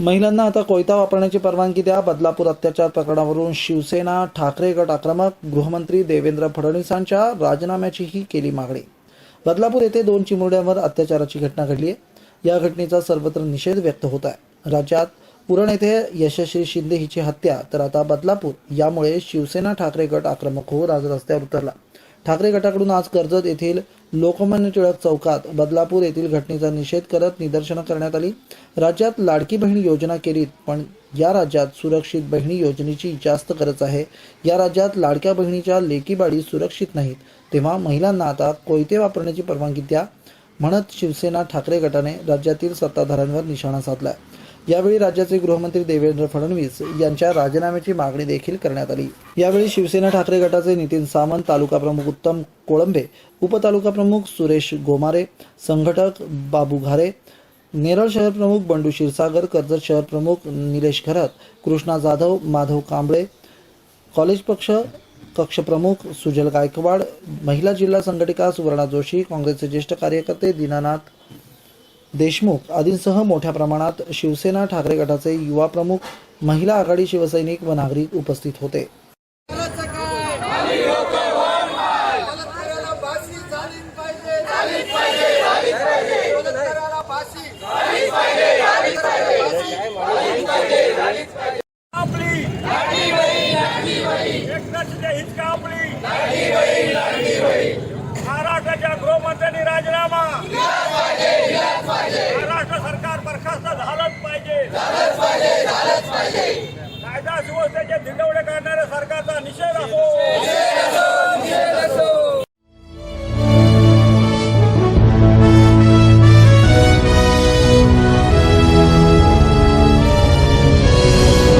महिलांना आता कोयता वापरण्याची परवानगी द्या. बदलापूर अत्याचार प्रकरणावरून शिवसेना ठाकरे गट आक्रमक गृहमंत्री देवेंद्र फडणवीसांच्या राजीनाम्याचीही केली मागणी. बदलापूर येथे दोन चिमुरड्यांवर अत्याचाराची घटना घडली आहे. या घटनेचा सर्वत्र निषेध व्यक्त होत आहे. राज्यात पुरण येथे यशस्वी शिंदे हिची हत्या तर आता बदलापूर यामुळे शिवसेना ठाकरे गट आक्रमक होऊन आज रस्त्यावर उतरला. ठाकरे गटाकडून आज कर्जत येथील लोकमान्य टिळक चौकात बदलापूर येथील घटनेचा निषेध करत निदर्शनं करण्यात आली. राज्यात लाडकी बहीण योजना केलीत पण या राज्यात सुरक्षित बहिणी योजनेची जास्त गरज आहे. या राज्यात लाडक्या बहिणीच्या लेकीबाडी सुरक्षित नाहीत. तेव्हा महिलांना आता कोयते वापरण्याची परवानगी द्या म्हणत शिवसेना ठाकरे गटाने राज्यातील सत्ताधाऱ्यांवर निशाणा साधलाय. यावेळी राज्याचे गृहमंत्री देवेंद्र फडणवीस यांच्या राजीनाम्याची मागणी देखील करण्यात आली. यावेळी शिवसेना ठाकरे गटाचे नितीन सामंत तालुका प्रमुख उत्तम कोळंबे उपतालुका प्रमुख सुरेश गोमारे संघटक बाबू घारे नेरळ शहर प्रमुख बंडू क्षीरसागर कर्जत शहर प्रमुख निलेश घरत कृष्णा जाधव माधव कांबळे कॉलेज पक्ष कक्ष प्रमुख सुजल गायकवाड महिला जिल्हा संघटिका सुवर्णा जोशी काँग्रेसचे ज्येष्ठ कार्यकर्ते दीनानाथ देशमुख आदींसह मोठ्या प्रमाणात शिवसेना ठाकरे गटाचे युवा प्रमुख महिला आघाडी शिवसैनिक व नागरिक उपस्थित होते. बलात्काराला सुव्यवस्थेचे धिंडवडे करणाऱ्या सरकारचा निषेध